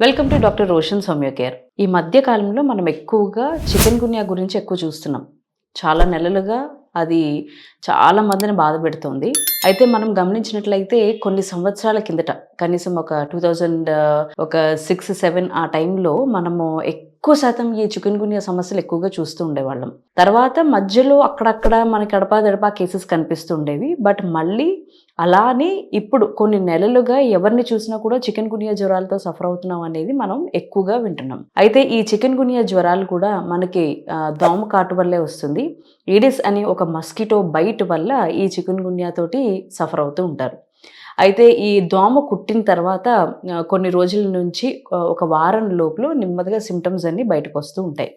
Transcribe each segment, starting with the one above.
Welcome to doctor Roshan Soumya care ఈ మధ్య కాలంలో మనం ఎక్కువగా చికెన్ గున్యా గురించి ఎక్కువ చూస్తున్నాం. చాలా నెలలుగా అది చాలా మందిని బాధ పెడుతుంది. అయితే మనం గమనించినట్లయితే కొన్ని సంవత్సరాల కిందట కనీసం ఒక టూ థౌజండ్ uh, ఒక సిక్స్ సెవెన్ ఆ టైంలో మనము ఎక్కువ శాతం ఈ చికెన్ గున్యా సమస్యలు ఎక్కువగా చూస్తూ ఉండేవాళ్ళం. తర్వాత మధ్యలో అక్కడక్కడ మనకి అడపా దడపా కేసెస్ కనిపిస్తూ ఉండేవి. బట్ మళ్ళీ అలానే ఇప్పుడు కొన్ని నెలలుగా ఎవరిని చూసినా కూడా చికెన్ గునియా జ్వరాలతో సఫర్ అవుతున్నాం అనేది మనం ఎక్కువగా వింటున్నాం. అయితే ఈ చికెన్ గునియా జ్వరాలు కూడా మనకి దోమ కాటు వల్లే వస్తుంది. ఈడిస్ అనే ఒక మస్కిటో బైట్ వల్ల ఈ చికెన్ గునియాతోటి సఫర్ అవుతూ ఉంటారు. అయితే ఈ దోమ కుట్టిన తర్వాత కొన్ని రోజుల నుంచి ఒక వారం లోపల నెమ్మదిగా సిమ్టమ్స్ అన్ని బయటకు వస్తూ ఉంటాయి.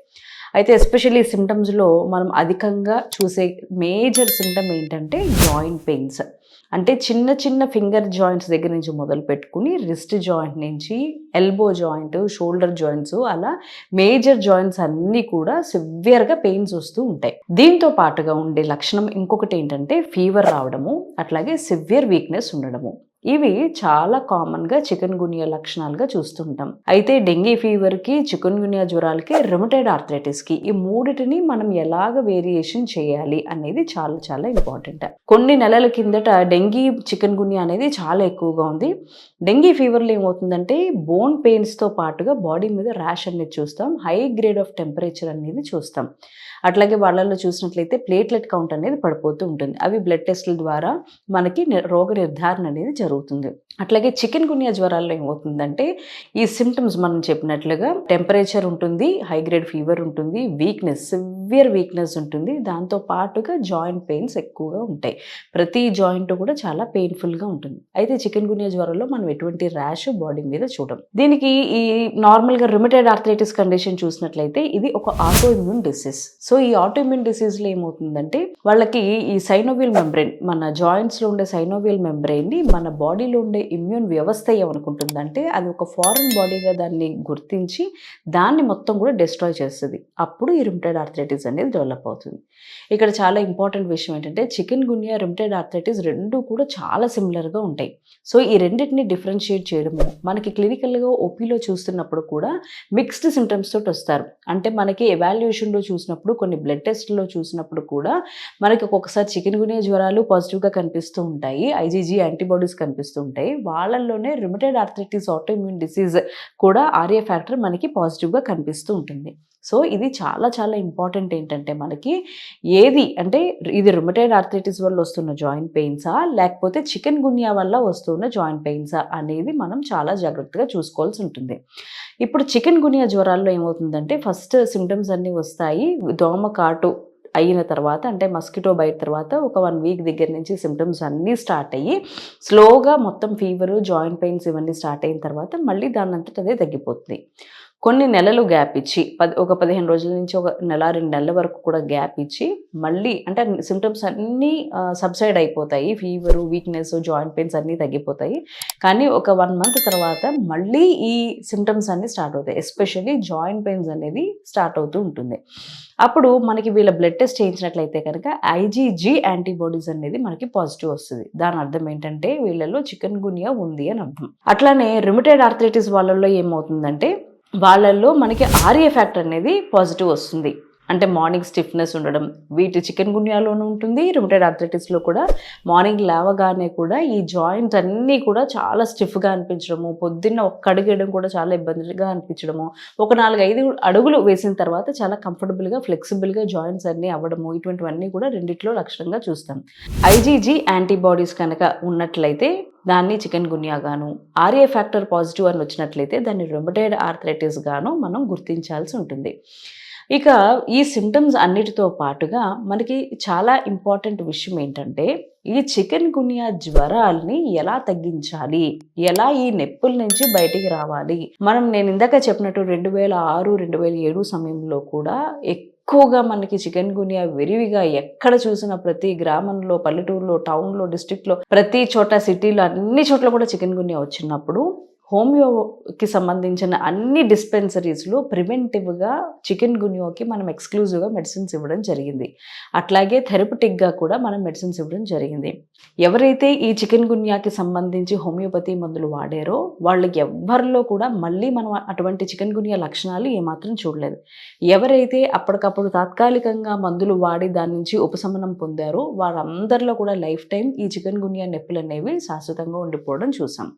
అయితే ఎస్పెషల్లీ సిమ్టమ్స్లో మనం అధికంగా చూసే మేజర్ సిమ్టమ్ ఏంటంటే జాయింట్ పెయిన్స్. అంటే చిన్న చిన్న ఫింగర్ జాయింట్స్ దగ్గర నుంచి మొదలు పెట్టుకుని రిస్ట్ జాయింట్ నుంచి ఎల్బో జాయింట్ షోల్డర్ జాయింట్స్ అలా మేజర్ జాయింట్స్ అన్నీ కూడా సివియర్గా పెయిన్స్ వస్తూ ఉంటాయి. దీంతో పాటుగా ఉండే లక్షణం ఇంకొకటి ఏంటంటే ఫీవర్ రావడము అట్లాగే సివియర్ వీక్నెస్ ఉండడము. ఇవి చాలా కామన్గా చికెన్ గునియా లక్షణాలుగా చూస్తుంటాం. అయితే డెంగీ ఫీవర్కి చికెన్ గునియా జ్వరాలకి రిమటైడ్ ఆర్థరైటిస్కి ఈ మూడిటిని మనం ఎలాగ వేరియేషన్ చేయాలి అనేది చాలా చాలా ఇంపార్టెంట్ కొన్ని నెలల కిందట డెంగీ చికెన్ గునియా అనేది చాలా ఎక్కువగా ఉంది. డెంగీ ఫీవర్లో ఏమవుతుందంటే బోన్ పెయిన్స్తో పాటుగా బాడీ మీద ర్యాష్ అనేది చూస్తాం. హై గ్రేడ్ ఆఫ్ టెంపరేచర్ అనేది చూస్తాం. అట్లాగే వాళ్ళల్లో చూసినట్లయితే ప్లేట్లెట్ కౌంట్ అనేది పడిపోతూ ఉంటుంది. అవి బ్లడ్ టెస్టుల ద్వారా మనకి రోగ నిర్ధారణ అనేది జరుగుతుంది. అట్లాగే చికెన్ గునియా జ్వరాల్లో ఏమవుతుందంటే ఈ సిమ్టమ్స్ మనం చెప్పినట్లుగా టెంపరేచర్ ఉంటుంది హై గ్రేడ్ ఫీవర్ ఉంటుంది వీక్నెస్ సివియర్ వీక్నెస్ ఉంటుంది. దాంతో పాటుగా జాయింట్ పెయిన్స్ ఎక్కువగా ఉంటాయి. ప్రతి జాయింట్ కూడా చాలా పెయిన్ఫుల్గా ఉంటుంది. అయితే చికెన్ గునియా జ్వరంలో మనం ఎటువంటి ర్యాష్ బాడీ మీద చూడం. దీనికి ఈ నార్మల్గా రిమిటెడ్ ఆర్థరైటిస్ కండిషన్ చూసినట్లయితే ఇది ఒక ఆటో ఇమ్యూన్ డిసీజ్ సో ఈ ఆటో ఇమ్యూన్ డిసీజ్లో ఏమవుతుందంటే వాళ్ళకి ఈ సైనోవియల్ మెంబ్రెయిన్ మన జాయింట్స్లో ఉండే సైనోవియల్ మెంబ్రెయిన్ని మన బాడీలో ఉండే ఇమ్యూన్ వ్యవస్థ ఏమనుకుంటుందంటే అది ఒక ఫారెన్ బాడీగా దాన్ని గుర్తించి దాన్ని మొత్తం కూడా డిస్ట్రాయ్ చేస్తుంది. అప్పుడు ఈ రిమిటెడ్ ఆర్థరైటిస్ అనేది డెవలప్ అవుతుంది. ఇక్కడ చాలా ఇంపార్టెంట్ విషయం ఏంటంటే చికెన్ గున్యా రిమిటెడ్ ఆర్థరైటిస్ రెండు కూడా చాలా సిమిలర్గా ఉంటాయి. సో ఈ రెండింటిని డిఫరెన్షియేట్ చేయడము మనకి క్లినికల్గా ఓపీలో చూస్తున్నప్పుడు కూడా మిక్స్డ్ సిమ్టమ్స్ తోటి వస్తారు. అంటే మనకి ఎవాల్యుయేషన్లో చూసినప్పుడు కొన్ని బ్లడ్ టెస్ట్లో చూసినప్పుడు కూడా మనకి ఒక్కొక్కసారి చికెన్ గునియా జ్వరాలు పాజిటివ్గా కనిపిస్తూ ఉంటాయి. ఐజీజీ యాంటీబాడీస్ కనిపిస్తూ కనిపిస్తుంటాయి. వాళ్ళల్లోనే రిమిటెడ్ ఆర్థరైటిస్ ఆటోఇమ్యూన్ డిసీజ్ కూడా ఆర్ఏ ఫ్యాక్టర్ మనకి పాజిటివ్గా కనిపిస్తూ ఉంటుంది. సో ఇది చాలా చాలా ఇంపార్టెంట్ ఏంటంటే మనకి ఏది అంటే ఇది రుమటైడ్ ఆర్థరైటిస్ వల్ల వస్తున్న జాయింట్ పెయిన్సా లేకపోతే చికెన్ గున్యా వల్ల వస్తున్న జాయింట్ పెయిన్సా అనేది మనం చాలా జాగ్రత్తగా చూసుకోవాల్సి ఉంటుంది. ఇప్పుడు చికెన్ గునియా జ్వరాల్లో ఏమవుతుందంటే ఫస్ట్ సిమ్టమ్స్ అన్నీ వస్తాయి. దోమ కాటు అయిన తర్వాత అంటే మస్కిటో బైట్ తర్వాత ఒక వన్ వీక్ దగ్గర నుంచి సిమ్టమ్స్ అన్నీ స్టార్ట్ అయ్యి స్లోగా మొత్తం ఫీవరు జాయింట్ పెయిన్స్ ఇవన్నీ స్టార్ట్ అయిన తర్వాత మళ్ళీ దాని అంతట అదే తగ్గిపోతుంది. కొన్ని నెలలు గ్యాప్ ఇచ్చి పది ఒక పదిహేను రోజుల నుంచి ఒక నెల రెండు నెలల వరకు కూడా గ్యాప్ ఇచ్చి మళ్ళీ అంటే సిమ్టమ్స్ అన్నీ సబ్సైడ్ అయిపోతాయి. ఫీవరు వీక్నెస్ జాయింట్ పెయిన్స్ అన్నీ తగ్గిపోతాయి. కానీ ఒక వన్ మంత్ తర్వాత మళ్ళీ ఈ సిమ్టమ్స్ అన్నీ స్టార్ట్ అవుతాయి. ఎస్పెషల్లీ జాయింట్ పెయిన్స్ అనేది స్టార్ట్ అవుతూ ఉంటుంది. అప్పుడు మనకి వీళ్ళ బ్లడ్ టెస్ట్ చేయించినట్లయితే కనుక ఐజీజీ యాంటీబాడీస్ అనేది మనకి పాజిటివ్ వస్తుంది. దాని అర్థం ఏంటంటే వీళ్ళలో చికెన్ గునియా ఉంది అని అర్థం. అట్లానే రిమిటెడ్ ఆర్థరైటిస్ వాళ్ళల్లో ఏమవుతుందంటే వాళ్ళల్లో మనకి ఆర్ఏ ఫ్యాక్టర్ అనేది పాజిటివ్ వస్తుంది. అంటే మార్నింగ్ స్టిఫ్నెస్ ఉండడం వీటి చికెన్ గున్యాలోనూ ఉంటుంది రిమిటెడ్ అథ్లెటిక్స్లో కూడా. మార్నింగ్ లేవగానే కూడా ఈ జాయింట్స్ అన్నీ కూడా చాలా స్టిఫ్గా అనిపించడము పొద్దున్న ఒక్క అడుగేయడం కూడా చాలా ఇబ్బందిగా అనిపించడము ఒక నాలుగు ఐదు అడుగులు వేసిన తర్వాత చాలా కంఫర్టబుల్గా ఫ్లెక్సిబుల్గా జాయింట్స్ అన్నీ అవ్వడము ఇటువంటివన్నీ కూడా రెండిట్లో లక్షణంగా చూస్తాం. ఐజీజీ యాంటీబాడీస్ కనుక ఉన్నట్లయితే దాన్ని చికెన్ గున్యా గాను ఆర్ఏ ఫ్యాక్టర్ పాజిటివ్ అని వచ్చినట్లయితే దాన్ని రిమటైడ్ ఆర్థరైటిస్ గాను మనం గుర్తించాల్సి ఉంటుంది. ఇక ఈ సిమ్టమ్స్ అన్నిటితో పాటుగా మనకి చాలా ఇంపార్టెంట్ విషయం ఏంటంటే ఈ చికెన్ గునియా జ్వరాల్ని ఎలా తగ్గించాలి? ఎలా ఈ నొప్పుల నుంచి బయటికి రావాలి? మనం నేను ఇందాక చెప్పినట్టు రెండు వేల ఆరు రెండు వేల ఏడు సమయంలో కూడా ఎక్కువగా మనకి చికెన్ గునియా విరివిగా ఎక్కడ చూసిన ప్రతి గ్రామంలో పల్లెటూరులో టౌన్లో డిస్ట్రిక్ట్లో ప్రతి చోట సిటీలో అన్ని చోట్ల కూడా చికెన్ గునియా వచ్చినప్పుడు హోమియోకి సంబంధించిన అన్ని డిస్పెన్సరీస్లో ప్రివెంటివ్గా చికెన్ గున్యోకి మనం ఎక్స్క్లూజివ్గా మెడిసిన్స్ ఇవ్వడం జరిగింది. అట్లాగే థెరపటిక్గా కూడా మనం మెడిసిన్స్ ఇవ్వడం జరిగింది. ఎవరైతే ఈ చికెన్ గున్యాకి సంబంధించి హోమియోపతి మందులు వాడారో వాళ్ళకి ఎవ్వరిలో కూడా మళ్ళీ మనం అటువంటి చికెన్ గున్యా లక్షణాలు ఏమాత్రం చూడలేదు. ఎవరైతే అప్పటికప్పుడు తాత్కాలికంగా మందులు వాడి దాని నుంచి ఉపశమనం పొందారో వారందరిలో కూడా లైఫ్ టైం ఈ చికెన్ గున్యా నొప్పులు అనేవి శాశ్వతంగా ఉండిపోవడం చూసాం.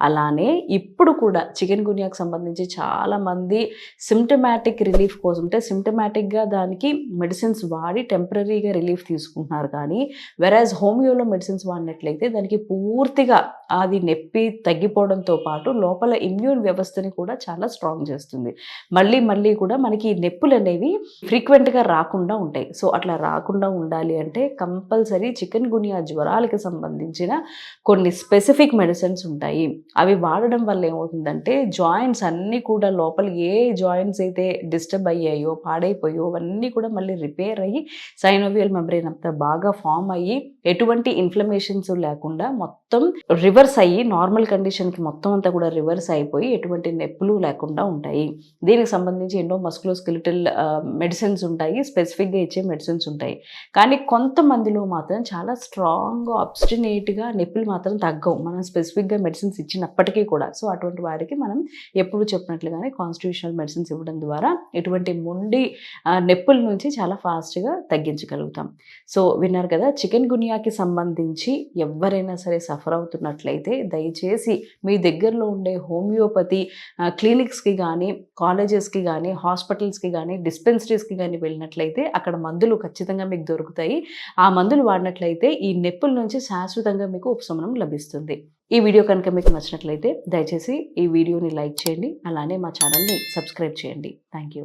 అలానే ఇప్పుడు కూడా చికెన్ గున్యాకు సంబంధించి చాలామంది సిమ్టమాటిక్ రిలీఫ్ కోసం అంటే సిమ్టమాటిక్గా దానికి మెడిసిన్స్ వాడి టెంపరీగా రిలీఫ్ తీసుకుంటున్నారు కానీ వెరాజ్ హోమియోలో మెడిసిన్స్ వాడినట్లయితే దానికి పూర్తిగా అది నొప్పి తగ్గిపోవడంతో పాటు లోపల ఇమ్యూన్ వ్యవస్థని కూడా చాలా స్ట్రాంగ్ చేస్తుంది. మళ్ళీ మళ్ళీ కూడా మనకి నొప్పులు అనేవి ఫ్రీక్వెంట్గా రాకుండా ఉంటాయి. సో అట్లా రాకుండా ఉండాలి అంటే కంపల్సరీ చికెన్ గునియా జ్వరాలకి సంబంధించిన కొన్ని స్పెసిఫిక్ మెడిసిన్స్ ఉంటాయి. అవి వాడడం వల్ల ఏమవుతుందంటే జాయింట్స్ అన్నీ కూడా లోపల ఏ జాయింట్స్ అయితే డిస్టర్బ్ అయ్యాయో పాడైపోయో అవన్నీ కూడా మళ్ళీ రిపేర్ అయ్యి సైనోవియల్ మెంబ్రెయిన్ అంతా బాగా ఫామ్ అయ్యి ఎటువంటి ఇన్ఫ్లమేషన్స్ లేకుండా మొత్తం రివర్స్ అయ్యి నార్మల్ కండిషన్కి మొత్తం అంతా కూడా రివర్స్ అయిపోయి ఎటువంటి నొప్పులు లేకుండా ఉంటాయి. దీనికి సంబంధించి ఎన్నో మస్కులోస్కెలిటల్ మెడిసిన్స్ ఉంటాయి స్పెసిఫిక్గా ఇచ్చే మెడిసిన్స్ ఉంటాయి. కానీ కొంతమందిలో మాత్రం చాలా స్ట్రాంగ్ అబ్స్టినేట్గా నొప్పులు మాత్రం తగ్గవు. మనం స్పెసిఫిక్గా మెడిసిన్స్ ఇచ్చినప్పటికీ కూడా. సో అటువంటి వారికి మనం ఎప్పుడు చెప్పినట్లుగానే కాన్స్టిట్యూషనల్ మెడిసిన్స్ ఇవ్వడం ద్వారా ఎటువంటి మొండి నెప్పుల నొప్పుల నుంచి చాలా ఫాస్ట్గా తగ్గించగలుగుతాం. సో విన్నారు కదా చికెన్ గునియాకి సంబంధించి ఎవరైనా సరే సఫర్ అవుతున్నట్లయితే దయచేసి మీ దగ్గరలో ఉండే హోమియోపతి క్లినిక్స్కి కానీ కాలేజెస్కి కానీ హాస్పిటల్స్కి కానీ డిస్పెన్సరీస్కి కానీ వెళ్ళినట్లయితే అక్కడ మందులు ఖచ్చితంగా మీకు దొరుకుతాయి. ఆ మందులు వాడినట్లయితే ఈ నొప్పుల నుంచి శాశ్వతంగా మీకు ఉపశమనం లభిస్తుంది. ఈ వీడియో కనుక మీకు నచ్చినట్లయితే దయచేసి ఈ వీడియోని లైక్ చేయండి అలానే మా ఛానల్ని సబ్స్క్రైబ్ చేయండి. Thank you.